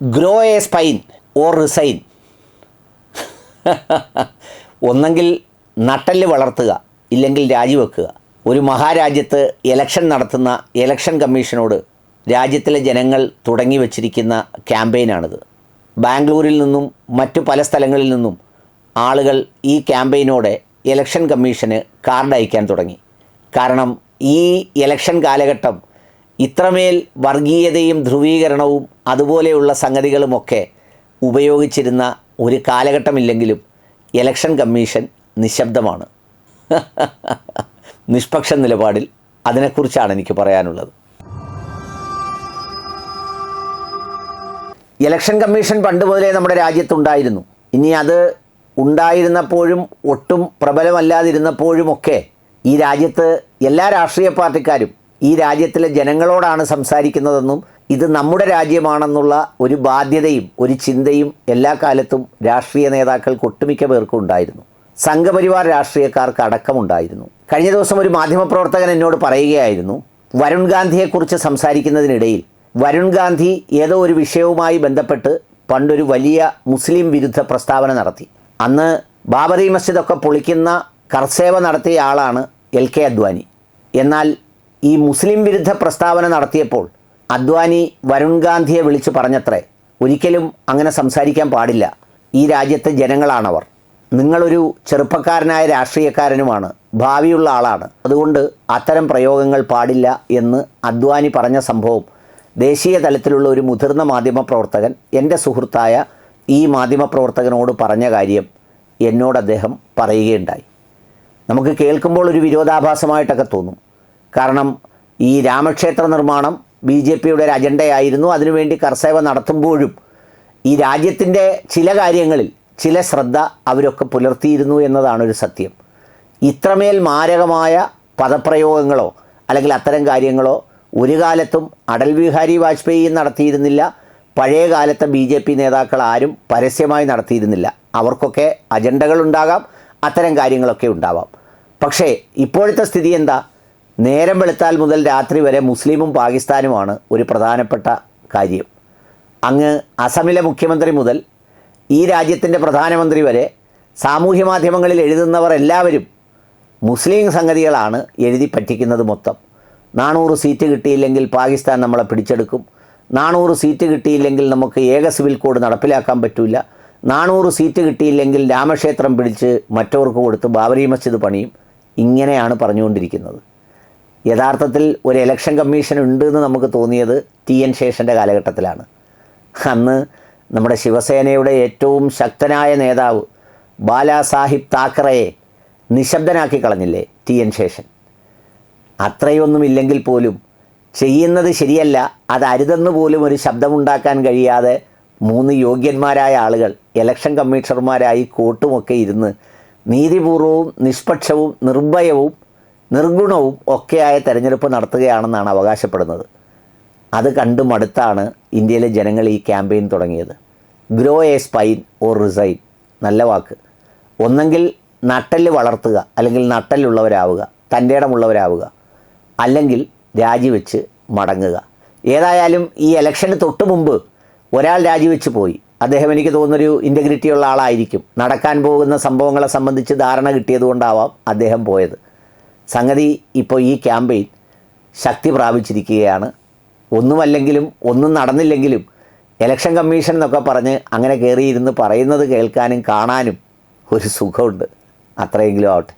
Grow a spine or resign. ഒന്നെങ്കിൽ നട്ടൽ വളർത്തുക ഇല്ലെങ്കിൽ രാജിവെക്കുക. ഒരു മഹാരാജ്യത്ത് ഇലക്ഷൻ നടത്തുന്ന ഇലക്ഷൻ കമ്മീഷനോട് രാജ്യത്തിലെ ജനങ്ങൾ തുടങ്ങി വച്ചിരിക്കുന്ന ക്യാമ്പയിനാണിത്. ബാംഗ്ലൂരിൽ നിന്നും മറ്റു പല സ്ഥലങ്ങളിൽ നിന്നും ആളുകൾ ഈ ക്യാമ്പയിനോടെ ഇലക്ഷൻ കമ്മീഷന് കാർഡ് അയക്കാൻ തുടങ്ങി. കാരണം ഈ ഇലക്ഷൻ കാലഘട്ടം ഇത്രമേൽ വർഗീയതയും ധ്രുവീകരണവും അതുപോലെയുള്ള സംഗതികളുമൊക്കെ ഉപയോഗിച്ചിരുന്ന ഒരു കാലഘട്ടമില്ലെങ്കിലും ഇലക്ഷൻ കമ്മീഷൻ നിശബ്ദമാണ്. നിഷ്പക്ഷ നിലപാടിൽ അതിനെക്കുറിച്ചാണ് എനിക്ക് പറയാനുള്ളത്. ഇലക്ഷൻ കമ്മീഷൻ പണ്ട് മുതലേ നമ്മുടെ രാജ്യത്തുണ്ടായിരുന്നു. ഇനി അത് ഉണ്ടായിരുന്നപ്പോഴും ഒട്ടും പ്രബലമല്ലാതിരുന്നപ്പോഴുമൊക്കെ ഈ രാജ്യത്ത് എല്ലാ രാഷ്ട്രീയ പാർട്ടിക്കാരും ഈ രാജ്യത്തിലെ ജനങ്ങളോടാണ് സംസാരിക്കുന്നതെന്നും ഇത് നമ്മുടെ രാജ്യമാണെന്നുള്ള ഒരു ബാധ്യതയും ഒരു ചിന്തയും എല്ലാ കാലത്തും രാഷ്ട്രീയ നേതാക്കൾക്ക് ഒട്ടുമിക്ക പേർക്കും ഉണ്ടായിരുന്നു. സംഘപരിവാർ രാഷ്ട്രീയക്കാർക്ക് അടക്കമുണ്ടായിരുന്നു. കഴിഞ്ഞ ദിവസം ഒരു മാധ്യമപ്രവർത്തകൻ എന്നോട് പറയുകയായിരുന്നു വരുൺ ഗാന്ധിയെക്കുറിച്ച് സംസാരിക്കുന്നതിനിടയിൽ വരുൺ ഗാന്ധി ഏതോ ഒരു വിഷയവുമായി ബന്ധപ്പെട്ട് പണ്ടൊരു വലിയ മുസ്ലിം വിരുദ്ധ പ്രസ്താവന നടത്തി. അന്ന് ബാബറി മസ്ജിദൊക്കെ പൊളിക്കുന്ന കർസേവ നടത്തിയ ആളാണ് എൽ കെ അദ്വാനി. എന്നാൽ ഈ മുസ്ലിം വിരുദ്ധ പ്രസ്താവന നടത്തിയപ്പോൾ അദ്വാനി വരുൺ ഗാന്ധിയെ വിളിച്ചു പറഞ്ഞത്രേ ഒരിക്കലും അങ്ങനെ സംസാരിക്കാൻ പാടില്ല. ഈ രാജ്യത്തെ ജനങ്ങളാണവർ. നിങ്ങളൊരു ചെറുപ്പക്കാരനായ രാഷ്ട്രീയക്കാരനുമാണ്. ഭാവിയുള്ള ആളാണ്. അതുകൊണ്ട് അത്തരം പ്രയോഗങ്ങൾ പാടില്ല എന്ന് അദ്വാനി പറഞ്ഞ സംഭവം ദേശീയ തലത്തിലുള്ള ഒരു മുതിർന്ന മാധ്യമപ്രവർത്തകൻ എന്റെ സുഹൃത്തായ ഈ മാധ്യമപ്രവർത്തകനോട് പറഞ്ഞ കാര്യം എന്നോട് അദ്ദേഹം പറയുകയുണ്ടായി. നമുക്ക് കേൾക്കുമ്പോൾ ഒരു വിരോധാഭാസമായിട്ടൊക്കെ തോന്നും. കാരണം ഈ രാമക്ഷേത്ര നിർമ്മാണം ബി ജെ പിയുടെ ഒരു അജണ്ടയായിരുന്നു. അതിനുവേണ്ടി കർസേവ നടത്തുമ്പോഴും ഈ രാജ്യത്തിന്റെ ചില കാര്യങ്ങളിൽ ചില ശ്രദ്ധ അവരൊക്കെ പുലർത്തിയിരുന്നു എന്നതാണ് ഒരു സത്യം. ഇത്രമേൽ മാരകമായ പദപ്രയോഗങ്ങളോ അല്ലെങ്കിൽ അത്തരം കാര്യങ്ങളോ ഒരു കാലത്തും അടൽ ബിഹാരി വാജ്പേയി നടത്തിയിരുന്നില്ല. പഴയ കാലത്തെ ബി ജെ പി നേതാക്കൾ ആരും പരസ്യമായി നടത്തിയിരുന്നില്ല. അവർക്കൊക്കെ അജണ്ടകളുണ്ടാകാം അത്തരം കാര്യങ്ങളൊക്കെ ഉണ്ടാവാം. പക്ഷേ ഇപ്പോഴത്തെ സ്ഥിതി എന്താ? നേരം വെളുത്താൽ മുതൽ രാത്രി വരെ മുസ്ലിമും പാകിസ്ഥാനുമാണ് ഒരു പ്രധാനപ്പെട്ട കാര്യം. അങ്ങ് അസമിലെ മുഖ്യമന്ത്രി മുതൽ ഈ രാജ്യത്തിന്റെ പ്രധാനമന്ത്രി വരെ സാമൂഹ്യ മാധ്യമങ്ങളിൽ എഴുതുന്നവർ എല്ലാവരും മുസ്ലിം സംഗതികളാണ് എഴുതി പറ്റിക്കുന്നത് മൊത്തം. നാനൂറ് സീറ്റ് കിട്ടിയില്ലെങ്കിൽ പാകിസ്ഥാൻ നമ്മളെ പിടിച്ചെടുക്കും. നാനൂറ് സീറ്റ് കിട്ടിയില്ലെങ്കിൽ നമുക്ക് ഏക സിവിൽ കോഡ് നടപ്പിലാക്കാൻ പറ്റില്ല നാനൂറ് സീറ്റ് കിട്ടിയില്ലെങ്കിൽ രാമക്ഷേത്രം പിടിച്ച് മറ്റവർക്ക് കൊടുത്ത് ബാബരി മസ്ജിദ് പണിയും. ഇങ്ങനെയാണ് പറഞ്ഞുകൊണ്ടിരിക്കുന്നത്. യഥാർത്ഥത്തിൽ ഒരു ഇലക്ഷൻ കമ്മീഷൻ ഉണ്ട് എന്ന് നമുക്ക് തോന്നിയത് ടി എൻ ശേഷന്റെ കാലഘട്ടത്തിലാണ്. അന്ന് നമ്മുടെ ശിവസേനയുടെ ഏറ്റവും ശക്തനായ നേതാവ് ബാലാസാഹിബ് താക്കറയെ നിശബ്ദനാക്കി കളഞ്ഞില്ലേ ടി എൻ ശേഷൻ. അത്രയൊന്നുമില്ലെങ്കിൽ പോലും ചെയ്യുന്നത് ശരിയല്ല അത് അരുതെന്ന് പോലും ഒരു ശബ്ദമുണ്ടാക്കാൻ കഴിയാതെ മൂന്ന് യോഗ്യന്മാരായ ആളുകൾ ഇലക്ഷൻ കമ്മീഷണർമാരായി കോട്ടുമൊക്കെ ഇരുന്ന് നീതിപൂർവവും നിഷ്പക്ഷവും നിർഭയവും നിർഗുണവും ഒക്കെയായ തെരഞ്ഞെടുപ്പ് നടത്തുകയാണെന്നാണ് അവകാശപ്പെടുന്നത്. അത് കണ്ടു മടുത്താണ് ഇന്ത്യയിലെ ജനങ്ങൾ ഈ ക്യാമ്പയിൻ തുടങ്ങിയത്. Grow a spine or resign നല്ല വാക്ക്. ഒന്നെങ്കിൽ നട്ടൽ വളർത്തുക അല്ലെങ്കിൽ നട്ടലുള്ളവരാവുക തന്റെ ഇടമുള്ളവരാവുക അല്ലെങ്കിൽ രാജിവെച്ച് മടങ്ങുക. ഏതായാലും ഈ ഇലക്ഷന് തൊട്ട് മുമ്പ് ഒരാൾ രാജിവെച്ച് പോയി. അദ്ദേഹം എനിക്ക് തോന്നുന്നൊരു ഇന്റഗ്രിറ്റിയുള്ള ആളായിരിക്കും. നടക്കാൻ പോകുന്ന സംഭവങ്ങളെ സംബന്ധിച്ച് ധാരണ കിട്ടിയതുകൊണ്ടാവാം അദ്ദേഹം പോയത്. സംഗതി ഇപ്പോൾ ഈ ക്യാമ്പയിൻ ശക്തി പ്രാപിച്ചിരിക്കുകയാണ്. ഒന്നുമല്ലെങ്കിലും ഒന്നും നടന്നില്ലെങ്കിലും ഇലക്ഷൻ കമ്മീഷൻ എന്നൊക്കെ പറഞ്ഞ് അങ്ങനെ കയറിയിരുന്ന് പറയുന്നത് കേൾക്കാനും കാണാനും ഒരു സുഖമുണ്ട്. അത്രയെങ്കിലും ആവട്ടെ.